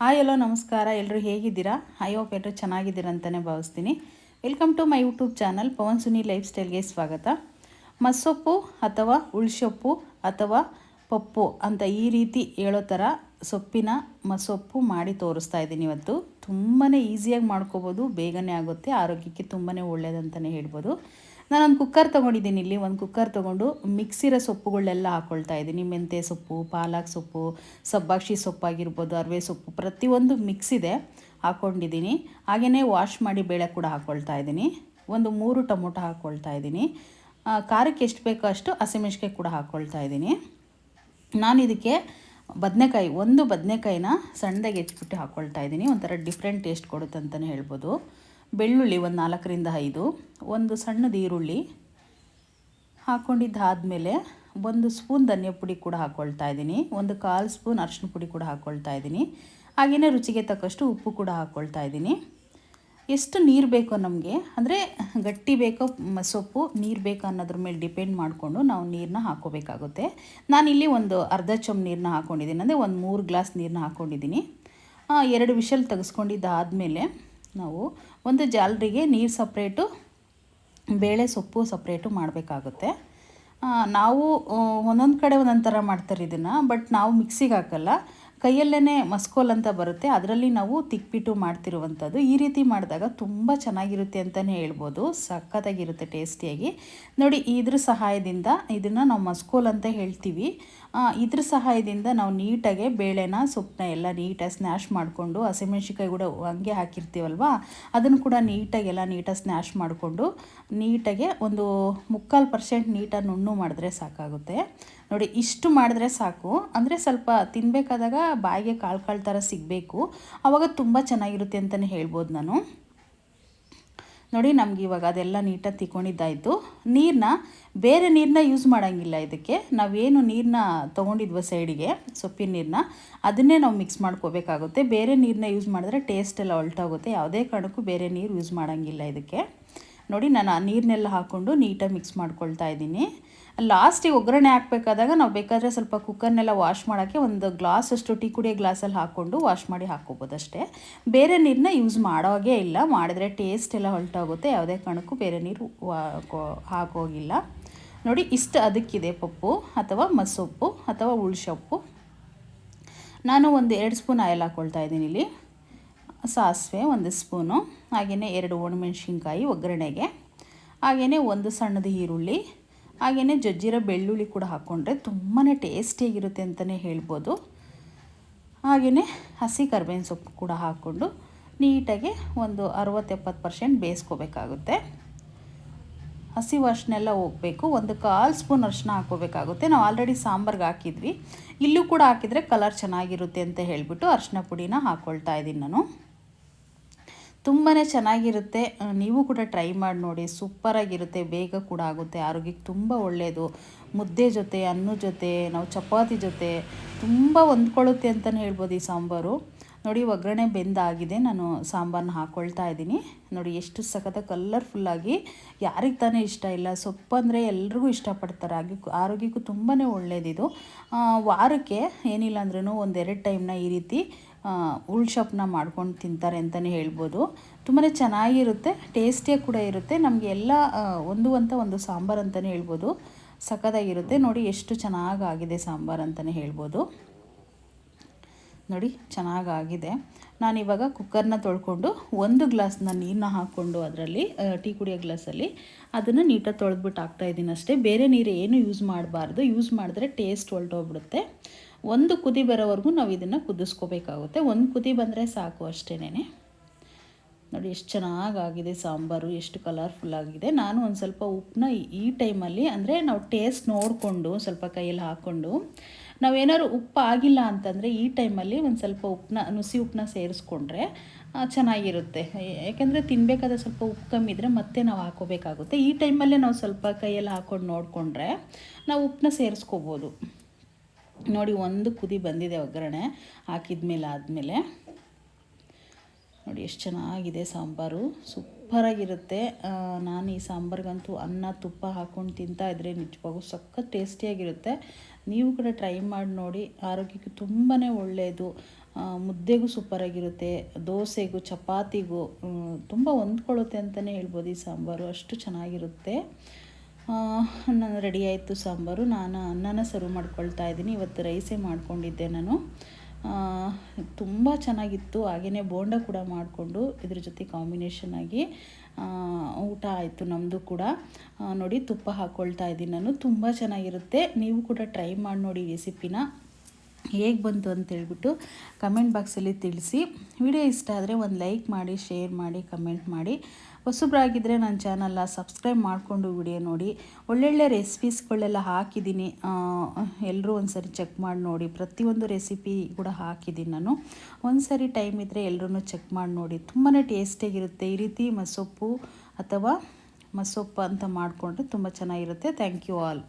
Hi ಎಲ್ಲೋ ನಮಸ್ಕಾರ. ಎಲ್ಲರೂ ಹೇಗಿದ್ದೀರಾ? ಐ ಹೋಪ್ ಎಲ್ಲರೂ ಚೆನ್ನಾಗಿದ್ದೀರಾ ಅಂತಲೇ ಭಾವಿಸ್ತೀನಿ. Welcome to my YouTube channel Pavan Suni life ಸ್ಟೈಲ್ಗೆ ಸ್ವಾಗತ. ಮಸ್ಸೊಪ್ಪು ಅಥವಾ ಉಳ್ಸೊಪ್ಪು ಅಥವಾ ಪಪ್ಪು ಅಂತ ಈ ರೀತಿ ಹೇಳೋ ಥರ ಸೊಪ್ಪಿನ ಮಸೊಪ್ಪು ಮಾಡಿ ತೋರಿಸ್ತಾ ಇದ್ದೀನಿ ಇವತ್ತು. ತುಂಬಾ ಈಸಿಯಾಗಿ ಮಾಡ್ಕೋಬೋದು, ಬೇಗನೆ ಆಗುತ್ತೆ, ಆರೋಗ್ಯಕ್ಕೆ ತುಂಬಾ ಒಳ್ಳೆಯದಂತಲೇ ಹೇಳ್ಬೋದು. ನಾನೊಂದು ಕುಕ್ಕರ್ ತೊಗೊಂಡಿದ್ದೀನಿ ಇಲ್ಲಿ. ಒಂದು ಕುಕ್ಕರ್ ತೊಗೊಂಡು ಮಿಕ್ಸಿರೋ ಸೊಪ್ಪುಗಳನ್ನೆಲ್ಲ ಹಾಕ್ಕೊಳ್ತಾ ಇದ್ದೀನಿ. ಮೆಂತ್ಯ ಸೊಪ್ಪು, ಪಾಲಕ್ ಸೊಪ್ಪು ಸಬ್ಬಾಕ್ಷಿ ಸೊಪ್ಪಾಗಿರ್ಬೋದು ಅರವೆ ಸೊಪ್ಪು, ಪ್ರತಿಯೊಂದು ಮಿಕ್ಸ್ ಇದೆ ಹಾಕ್ಕೊಂಡಿದ್ದೀನಿ ಹಾಗೆಯೇ ವಾಶ್ ಮಾಡಿ ಬೇಳೆ ಕೂಡ ಹಾಕ್ಕೊಳ್ತಾ ಇದ್ದೀನಿ. ಒಂದು ಮೂರು ಟೊಮೊಟೊ ಹಾಕ್ಕೊಳ್ತಾ ಇದ್ದೀನಿ. ಖಾರಕ್ಕೆ ಎಷ್ಟು ಬೇಕೋ ಅಷ್ಟು ಹಸಿಮೆಣ್ಸಿಕಾಯಿ ಕೂಡ ಹಾಕ್ಕೊಳ್ತಾ ಇದ್ದೀನಿ. ನಾನು ಇದಕ್ಕೆ ಬದನೆಕಾಯಿ, ಒಂದು ಬದನೆಕಾಯಿನ ಸಣ್ಣದಾಗಿ ಹೆಚ್ಚಿಬಿಟ್ಟು ಹಾಕ್ಕೊಳ್ತಾ ಇದ್ದೀನಿ. ಒಂಥರ ಡಿಫ್ರೆಂಟ್ ಟೇಸ್ಟ್ ಕೊಡುತ್ತೆ ಅಂತಲೇ ಹೇಳ್ಬೋದು. ಬೆಳ್ಳುಳ್ಳಿ ಒಂದು ನಾಲ್ಕರಿಂದ ಐದು, ಒಂದು ಸಣ್ಣದು ಈರುಳ್ಳಿ ಹಾಕ್ಕೊಂಡಿದ್ದಾದಮೇಲೆ ಒಂದು ಸ್ಪೂನ್ ಧನಿಯಾ ಪುಡಿ ಕೂಡ ಹಾಕ್ಕೊಳ್ತಾ ಇದ್ದೀನಿ. ಒಂದು ಕಾಲು ಸ್ಪೂನ್ ಅರಿಶಿನ ಪುಡಿ ಕೂಡ ಹಾಕ್ಕೊಳ್ತಾ ಇದ್ದೀನಿ. ಹಾಗೆಯೇ ರುಚಿಗೆ ತಕ್ಕಷ್ಟು ಉಪ್ಪು ಕೂಡ ಹಾಕ್ಕೊಳ್ತಾ ಇದ್ದೀನಿ. ಎಷ್ಟು ನೀರು ಬೇಕೋ ನಮಗೆ, ಅಂದರೆ ಗಟ್ಟಿ ಬೇಕೋ ಸೊಪ್ಪು, ನೀರು ಬೇಕೋ ಅನ್ನೋದ್ರ ಮೇಲೆ ಡಿಪೆಂಡ್ ಮಾಡಿಕೊಂಡು ನಾವು ನೀರನ್ನ ಹಾಕ್ಕೋಬೇಕಾಗುತ್ತೆ ನಾನಿಲ್ಲಿ ಒಂದು ಅರ್ಧ ಚಮ್ ನೀರನ್ನ ಹಾಕ್ಕೊಂಡಿದ್ದೀನಿ ಅಂದರೆ ಒಂದು ಮೂರು ಗ್ಲಾಸ್ ನೀರನ್ನ ಹಾಕ್ಕೊಂಡಿದ್ದೀನಿ ಎರಡು ವಿಷಲ್ ತೆಗೆಸ್ಕೊಂಡಿದ್ದಾದಮೇಲೆ ನಾವು ಒಂದು ಜಾಲರಿಗೆ ನೀರು ಸಪ್ರೇಟು, ಬೇಳೆ ಸೊಪ್ಪು ಸಪ್ರೇಟು ಮಾಡಬೇಕಾಗುತ್ತೆ. ನಾವು ಒಂದೊಂದು ಕಡೆ ಒಂದೊಂದು ಥರ ಮಾಡ್ತಾರೆ ಇದನ್ನು, ಬಟ್ ನಾವು ಮಿಕ್ಸಿಗೆ ಹಾಕಲ್ಲ. ಕೈಯಲ್ಲೇ ಮಸ್ಕೋಲ್ ಅಂತ ಬರುತ್ತೆ. ಅದರಲ್ಲಿ ನಾವು ತಿಕ್ಬಿಟ್ಟು ಮಾಡ್ತಿರುವಂಥದ್ದು. ಈ ರೀತಿ ಮಾಡಿದಾಗ ತುಂಬ ಚೆನ್ನಾಗಿರುತ್ತೆ ಅಂತಲೇ ಹೇಳ್ಬೋದು. ಸಖತ್ತಾಗಿರುತ್ತೆ ಟೇಸ್ಟಿಯಾಗಿ. ನೋಡಿ, ಇದ್ರ ಸಹಾಯದಿಂದ ಇದನ್ನು ನಾವು ಮಸ್ಕೋಲ್ ಅಂತ ಹೇಳ್ತೀವಿ. ಇದ್ರ ಸಹಾಯದಿಂದ ನಾವು ನೀಟಾಗಿ ಬೇಳೆನ, ಸೊಪ್ಪನ್ನ ಎಲ್ಲ ನೀಟಾಗಿ ಸ್ನ್ಯಾಶ್ ಮಾಡಿಕೊಂಡು ಹಸಿಮೆಣ್ಸಿಕಾಯಿ ಕೂಡ ಹಂಗೆ ಹಾಕಿರ್ತೀವಲ್ವ? ಅದನ್ನು ಕೂಡ ನೀಟಾಗಿ ಎಲ್ಲ ನೀಟಾಗಿ ಸ್ನ್ಯಾಶ್ ಮಾಡಿಕೊಂಡು, ನೀಟಾಗಿ ಒಂದು ಮುಕ್ಕಾಲು ಪರ್ಸೆಂಟ್ ನೀಟಾಗಿ ನುಣ್ಣು ಮಾಡಿದ್ರೆ ಸಾಕಾಗುತ್ತೆ. ನೋಡಿ, ಇಷ್ಟು ಮಾಡಿದ್ರೆ ಸಾಕು. ಅಂದರೆ ಸ್ವಲ್ಪ ತಿನ್ನಬೇಕಾದಾಗ ಬಾಯಿಗೆ ಕಾಳು ಕಾಳು ಥರ ಸಿಗಬೇಕು. ಆವಾಗ ತುಂಬ ಚೆನ್ನಾಗಿರುತ್ತೆ ಅಂತಲೇ ಹೇಳ್ಬೋದು ನಾನು. ನೋಡಿ ನಮ್ಗೆ ಇವಾಗ ಅದೆಲ್ಲ ನೀಟಾಗಿ ತಿಕ್ಕೊಂಡಿದ್ದಾಯಿತು. ನೀರನ್ನ ಬೇರೆ ನೀರನ್ನ ಯೂಸ್ ಮಾಡೋಂಗಿಲ್ಲ ಇದಕ್ಕೆ. ನಾವೇನು ನೀರನ್ನ ತೊಗೊಂಡಿದ್ವ ಸೈಡಿಗೆ, ಸೊಪ್ಪಿನ ನೀರನ್ನ ಅದನ್ನೇ ನಾವು ಮಿಕ್ಸ್ ಮಾಡ್ಕೋಬೇಕಾಗುತ್ತೆ. ಬೇರೆ ನೀರನ್ನ ಯೂಸ್ ಮಾಡಿದ್ರೆ ಟೇಸ್ಟ್ ಎಲ್ಲ ಹೊಲ್ಟೋಗುತ್ತೆ ಯಾವುದೇ ಕಾರಣಕ್ಕೂ ಬೇರೆ ನೀರು ಯೂಸ್ ಮಾಡೋಂಗಿಲ್ಲ ಇದಕ್ಕೆ. ನೋಡಿ ನಾನು ಆ ನೀರನ್ನೆಲ್ಲ ಹಾಕ್ಕೊಂಡು ನೀಟಾಗಿ ಮಿಕ್ಸ್ ಮಾಡ್ಕೊಳ್ತಾ ಇದ್ದೀನಿ. ಲಾಸ್ಟಿಗೆ ಒಗ್ಗರಣೆ ಹಾಕಬೇಕಾದಾಗ ನಾವು ಬೇಕಾದರೆ ಸ್ವಲ್ಪ ಕುಕ್ಕರ್ನೆಲ್ಲ ವಾಶ್ ಮಾಡೋಕ್ಕೆ ಒಂದು ಗ್ಲಾಸ್ ಅಷ್ಟು ಟೀ ಕುಡಿಯೋ ಗ್ಲಾಸಲ್ಲಿ ಹಾಕ್ಕೊಂಡು ವಾಶ್ ಮಾಡಿ ಹಾಕ್ಕೋಬೋದಷ್ಟೇ ಬೇರೆ ನೀರನ್ನ ಯೂಸ್ ಮಾಡೋಗೆ ಇಲ್ಲ. ಮಾಡಿದ್ರೆ ಟೇಸ್ಟ್ ಎಲ್ಲ ಹೊಲ್ಟೋಗುತ್ತೆ. ಯಾವುದೇ ಕಾರಣಕ್ಕೂ ಬೇರೆ ನೀರು ಹಾಕೋಗಿಲ್ಲ. ನೋಡಿ, ಇಷ್ಟು ಅದಕ್ಕಿದೆ ಪಪ್ಪು ಅಥವಾ ಮಸೊಪ್ಪು ಅಥವಾ ಉಳ್ಸೊಪ್ಪು. ನಾನು ಒಂದು ಎರಡು ಸ್ಪೂನ್ ಆಯಿಲ್ ಹಾಕ್ಕೊಳ್ತಾ ಇದ್ದೀನಿ ಇಲ್ಲಿ. ಸಾಸಿವೆ ಒಂದು ಸ್ಪೂನು. ಹಾಗೆಯೇ ಎರಡು ಒಣಮೆಣ್ಸಿನ್ಕಾಯಿ ಒಗ್ಗರಣೆಗೆ. ಹಾಗೆಯೇ ಒಂದು ಸಣ್ಣದು ಈರುಳ್ಳಿ. ಹಾಗೆಯೇ ಜಜ್ಜಿರೋ ಬೆಳ್ಳುಳ್ಳಿ ಕೂಡ ಹಾಕ್ಕೊಂಡ್ರೆ ತುಂಬಾ ಟೇಸ್ಟಿಯಾಗಿರುತ್ತೆ ಅಂತಲೇ ಹೇಳ್ಬೋದು. ಹಾಗೆಯೇ ಹಸಿ ಕರ್ಬೇವಿನ ಸೊಪ್ಪು ಕೂಡ ಹಾಕ್ಕೊಂಡು ನೀಟಾಗಿ ಒಂದು ಅರವತ್ತೆಪ್ಪತ್ತು ಪರ್ಸೆಂಟ್ ಬೇಯಿಸ್ಕೋಬೇಕಾಗುತ್ತೆ. ಹಸಿ ವಾಸನೆಲ್ಲ ಹೋಗಬೇಕು. ಒಂದು ಕಾಲು ಸ್ಪೂನ್ ಅರಿಶಿನ ಹಾಕೋಬೇಕಾಗುತ್ತೆ ನಾವು ಆಲ್ರೆಡಿ ಸಾಂಬಾರ್ಗೆ ಹಾಕಿದ್ವಿ. ಇಲ್ಲೂ ಕೂಡ ಹಾಕಿದರೆ ಕಲರ್ ಚೆನ್ನಾಗಿರುತ್ತೆ ಅಂತ ಹೇಳಿಬಿಟ್ಟು ಅರಿಶಿನ ಪುಡಿನ ಹಾಕ್ಕೊಳ್ತಾ ಇದ್ದೀನಿ ನಾನು. ತುಂಬಾ ಚೆನ್ನಾಗಿರುತ್ತೆ. ನೀವು ಕೂಡ ಟ್ರೈ ಮಾಡಿ ನೋಡಿ. ಸೂಪರಾಗಿರುತ್ತೆ. ಬೇಗ ಕೂಡ ಆಗುತ್ತೆ. ಆರೋಗ್ಯಕ್ಕೆ ತುಂಬ ಒಳ್ಳೆಯದು ಮುದ್ದೆ ಜೊತೆ, ಅನ್ನ ಜೊತೆ, ನಾವು ಚಪಾತಿ ಜೊತೆ ತುಂಬ ಹೊಂದ್ಕೊಳ್ಳುತ್ತೆ ಅಂತಲೇ ಹೇಳ್ಬೋದು ಈ ಸಾಂಬಾರು. ನೋಡಿ, ಒಗ್ಗರಣೆ ಬೆಂದಾಗಿದೆ ನಾನು ಸಾಂಬಾರನ್ನ ಹಾಕ್ಕೊಳ್ತಾ ಇದ್ದೀನಿ. ನೋಡಿ, ಎಷ್ಟು ಸಖತ್ತ ಕಲರ್ಫುಲ್ಲಾಗಿ ಯಾರಿಗೆ ತಾನೇ ಇಷ್ಟ ಇಲ್ಲ. ಸೊಪ್ಪು ಅಂದರೆ ಎಲ್ರಿಗೂ ಇಷ್ಟಪಡ್ತಾರೆ. ಆರೋಗ್ಯಕ್ಕೂ ಆರೋಗ್ಯಕ್ಕೂ ತುಂಬಾ ಒಳ್ಳೆಯದಿದು ವಾರಕ್ಕೆ ಏನಿಲ್ಲ ಅಂದ್ರೂ ಒಂದೆರಡು ಟೈಮ್ನ ಈ ರೀತಿ ಉಳ್ಶಪ್ನ ಮಾಡ್ಕೊಂಡು ತಿಂತಾರೆ ಅಂತಲೇ ಹೇಳ್ಬೋದು. ತುಂಬಾ ಚೆನ್ನಾಗಿರುತ್ತೆ ಟೇಸ್ಟಿಯಾಗಿ ಕೂಡ ಇರುತ್ತೆ. ನಮಗೆ ಎಲ್ಲ ಒಂದು ಒಂದು ಸಾಂಬಾರು ಅಂತಲೇ ಹೇಳ್ಬೋದು. ಸಖತ್ತಾಗಿರುತ್ತೆ. ನೋಡಿ ಎಷ್ಟು ಚೆನ್ನಾಗಾಗಿದೆ ಸಾಂಬಾರು ಅಂತಲೇ ಹೇಳ್ಬೋದು. ನೋಡಿ ಚೆನ್ನಾಗಾಗಿದೆ. ನಾನಿವಾಗ ಕುಕ್ಕರ್ನ ತೊಳ್ಕೊಂಡು ಒಂದು ಗ್ಲಾಸ್ನ ನೀರನ್ನ ಹಾಕ್ಕೊಂಡು ಅದರಲ್ಲಿ ಟೀ ಕುಡಿಯೋ ಗ್ಲಾಸಲ್ಲಿ ಅದನ್ನು ನೀಟಾಗಿ ತೊಳೆದ್ಬಿಟ್ಟು ಹಾಕ್ತಾಯಿದ್ದೀನಿ ಅಷ್ಟೇ. ಬೇರೆ ನೀರು ಏನು ಯೂಸ್ ಮಾಡಬಾರ್ದು. ಯೂಸ್ ಮಾಡಿದ್ರೆ ಟೇಸ್ಟ್ ಹೊಲ್ಟೋಗ್ಬಿಡುತ್ತೆ ಒಂದು ಕುದಿ ಬರೋವರೆಗೂ ನಾವು ಇದನ್ನು ಕುದಿಸ್ಕೋಬೇಕಾಗುತ್ತೆ. ಒಂದು ಕುದಿ ಬಂದರೆ ಸಾಕು ಅಷ್ಟೇನೆ ನೋಡಿ ಎಷ್ಟು ಚೆನ್ನಾಗಾಗಿದೆ ಸಾಂಬಾರು, ಎಷ್ಟು ಕಲರ್ಫುಲ್ ಆಗಿದೆ. ನಾನು ಒಂದು ಸ್ವಲ್ಪ ಉಪ್ಪನ್ನ ಈ ಟೈಮಲ್ಲಿ ಅಂದರೆ ನಾವು ಟೇಸ್ಟ್ ನೋಡಿಕೊಂಡು ಸ್ವಲ್ಪ ಕೈಯಲ್ಲಿ ಹಾಕ್ಕೊಂಡು ನಾವೇನಾದ್ರು ಉಪ್ಪು ಆಗಿಲ್ಲ ಅಂತಂದರೆ ಈ ಟೈಮಲ್ಲಿ ಒಂದು ಸ್ವಲ್ಪ ಉಪ್ಪನ್ನ ನುಸಿ ಉಪ್ಪನ್ನ ಸೇರಿಸ್ಕೊಂಡ್ರೆ ಚೆನ್ನಾಗಿರುತ್ತೆ. ಯಾಕೆಂದರೆ ತಿನ್ನಬೇಕಾದ್ರೆ ಸ್ವಲ್ಪ ಉಪ್ಪು ಕಮ್ಮಿ ಇದ್ದರೆ ಮತ್ತೆ ನಾವು ಹಾಕೋಬೇಕಾಗುತ್ತೆ. ಈ ಟೈಮಲ್ಲೇ ನಾವು ಸ್ವಲ್ಪ ಕೈಯಲ್ಲಿ ಹಾಕ್ಕೊಂಡು ನೋಡಿಕೊಂಡ್ರೆ ನಾವು ಉಪ್ಪನ್ನ ಸೇರಿಸ್ಕೋಬೋದು. ನೋಡಿ, ಒಂದು ಕುದಿ ಬಂದಿದೆ ಒಗ್ಗರಣೆ. ಹಾಕಿದ್ಮೇಲೆ ಆದಮೇಲೆ ನೋಡಿ, ಎಷ್ಟು ಚೆನ್ನಾಗಿದೆ ಸಾಂಬಾರು. ಸೂಪರಾಗಿರುತ್ತೆ. ನಾನು ಈ ಸಾಂಬಾರ್ಗಂತೂ ಅನ್ನ, ತುಪ್ಪ ಹಾಕ್ಕೊಂಡು ತಿಂತಾ ಇದ್ರೆ ನಿಜವಾಗೂ ಸಖತ್ ಟೇಸ್ಟಿಯಾಗಿರುತ್ತೆ. ನೀವು ಕೂಡ ಟ್ರೈ ಮಾಡಿ ನೋಡಿ. ಆರೋಗ್ಯಕ್ಕೆ ತುಂಬಾ ಒಳ್ಳೆಯದು ಮುದ್ದೆಗೂ ಸೂಪರಾಗಿರುತ್ತೆ. ದೋಸೆಗೂ, ಚಪಾತಿಗೂ ತುಂಬ ಹೊಂದ್ಕೊಳ್ಳುತ್ತೆ ಅಂತಲೇ ಹೇಳ್ಬೋದು ಈ ಸಾಂಬಾರು. ಅಷ್ಟು ಚೆನ್ನಾಗಿರುತ್ತೆ. ನಾನು ರೆಡಿ ಆಯಿತು ಸಾಂಬಾರು. ನಾನು ಅನ್ನನ ಸರ್ವ್ ಮಾಡ್ಕೊಳ್ತಾ ಇದ್ದೀನಿ. ಇವತ್ತು ರೈಸೇ ಮಾಡಿಕೊಂಡಿದ್ದೆ ನಾನು. ತುಂಬ ಚೆನ್ನಾಗಿತ್ತು. ಹಾಗೆಯೇ ಬೋಂಡ ಕೂಡ ಮಾಡಿಕೊಂಡು ಇದ್ರ ಜೊತೆ ಕಾಂಬಿನೇಷನ್ ಆಗಿ ಊಟ ಆಯಿತು ನಮ್ಮದು ಕೂಡ. ನೋಡಿ ತುಪ್ಪ ಹಾಕ್ಕೊಳ್ತಾ ಇದ್ದೀನಿ ನಾನು. ತುಂಬ ಚೆನ್ನಾಗಿರುತ್ತೆ. ನೀವು ಕೂಡ ಟ್ರೈ ಮಾಡಿ ನೋಡಿ ರೆಸಿಪಿನ ಹೇಗೆ ಬಂತು ಅಂತ ಹೇಳ್ಬಿಟ್ಟು ಕಮೆಂಟ್ ಬಾಕ್ಸಲ್ಲಿ ತಿಳಿಸಿ. ವಿಡಿಯೋ ಇಷ್ಟ ಆದರೆ ಒಂದು ಲೈಕ್ ಮಾಡಿ ಶೇರ್ ಮಾಡಿ ಕಮೆಂಟ್ ಮಾಡಿ. ಹೊಸಬ್ರಾಗಿದ್ದರೆ ನನ್ನ ಚಾನಲ್ನ ಸಬ್ಸ್ಕ್ರೈಬ್ ಮಾಡಿಕೊಂಡು ವಿಡಿಯೋ ನೋಡಿ. ಒಳ್ಳೊಳ್ಳೆ ರೆಸಿಪೀಸ್ಗಳೆಲ್ಲ ಹಾಕಿದ್ದೀನಿ ಎಲ್ಲರೂ ಒಂದು ಸರಿ ಚೆಕ್ ಮಾಡಿ ನೋಡಿ. ಪ್ರತಿಯೊಂದು ರೆಸಿಪಿ ಕೂಡ ಹಾಕಿದ್ದೀನಿ ನಾನು. ಒಂದು ಸರಿ ಟೈಮ್ ಇದ್ದರೆ ಎಲ್ಲರೂ ಚೆಕ್ ಮಾಡಿ ನೋಡಿ. ತುಂಬಾ ಟೇಸ್ಟಿಯಾಗಿರುತ್ತೆ ಈ ರೀತಿ ಮಸೊಪ್ಪು ಅಥವಾ ಮಸೊಪ್ಪು ಅಂತ ಮಾಡಿಕೊಂಡ್ರೆ ತುಂಬ ಚೆನ್ನಾಗಿರುತ್ತೆ. Thank you all